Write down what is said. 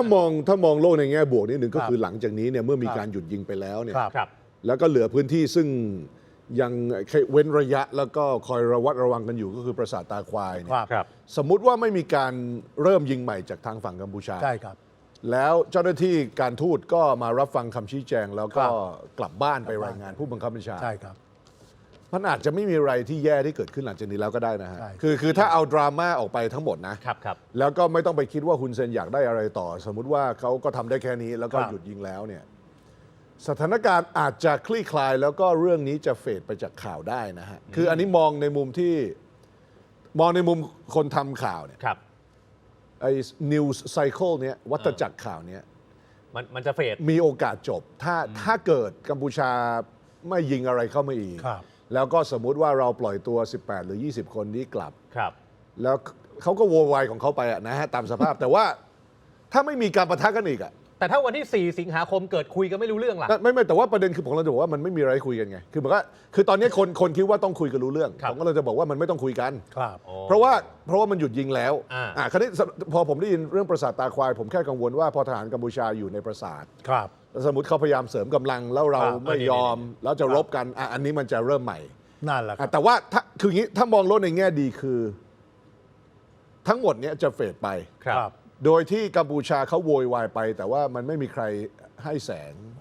ถ้ามองถ้ามองโลกในแง่บวกนิดหนึ่งก็ครับคือหลังจากนี้เนี่ยเมื่อมีครับการหยุดยิงไปแล้วเนี่ยครับครับ แล้วก็เหลือพื้นที่ซึ่งยังเว้นระยะแล้วก็คอยระวัดระวังกันอยู่ก็คือปราสาทตาควายเนี่คยรับครับ สมมุติว่าไม่มีการเริ่มยิงใหม่จากทางฝั่งกัมพูชาใช่ครับ แล้วเจ้าหน้าที่การทูตก็มารับฟังคำชี้แจง แล้วก็ครับกลับบ้านไปกลับบ้านรายงานผู้บังคับบัญชาใช่ครับ มันอาจจะไม่มีอะไรที่แย่ที่เกิดขึ้นหลังจากนี้แล้วก็ได้นะฮะ ใช่ คือคือถ้าเอาดราม่าออกไปทั้งหมดนะ ครับครับ แล้วก็ไม่ต้องไปคิดว่าฮุนเซนอยากได้อะไรต่อ สมมุติว่าเขาก็ทำได้แค่นี้แล้วก็ครับ หยุดยิงแล้วเนี่ยสถานการณ์อาจจะคลี่คลายแล้วก็เรื่องนี้จะเฟดไปจากข่าวได้นะฮะ คืออันนี้มองในมุมที่มองในมุมคนทำข่าวเนี่ยครับ ไอ้ news cycle เนี้ยวัฏจักรข่าวเนี้ยมันมันจะเฟด มีโอกาสจบ ถ้าถ้าเกิดกัมพูชาไม่ยิงอะไรเข้ามาอีก ครับ แล้วก็สมมุติว่าเราปล่อยตัว 18 หรือ 20 คนนี้กลับ ครับ แล้วเขาก็โวยวายของเขาไปอะนะฮะตามสภาพ แต่ว่าถ้าไม่มีการประทะกันอีกอะ แต่ถ้าวันที่ 4 สิงหาคมเกิดคุยกันไม่รู้เรื่องล่ะ ไม่ไม่แต่ว่าประเด็นคือผมเราจะบอกว่ามันไม่มีอะไรให้คุยกันไง คือเหมือนว่าคือตอนนี้คนคนคิดว่าต้องคุยกันรู้เรื่องครับ ผมก็เลยจะบอกว่ามันไม่ต้องคุยกัน ครับโอ้เพราะว่าเพราะว่ามันหยุดยิงแล้วอ่าอ่าคราวนี้พอผมได้ยินเรื่องปราสาทตาควาย ผมแค่กังวลว่าพอทหารกัมพูชาอยู่ในปราสาทครับ แล้วสมมติเขาพยายามเสริมกำลังแล้วเราครับไม่ยอม แล้วจะรบกันอะอันนี้มันจะเริ่มใหม่นั่นแหละคอะรับ แต่ว่าถ้าคืออย่างนี้ถ้ามองโลกในแง่ดีคือ ทั้งหมดเนี้ยจะเฟดไป ครับ โดยที่กัมพูชาเขาโวยวายไป แต่ว่ามันไม่มีใครให้แสง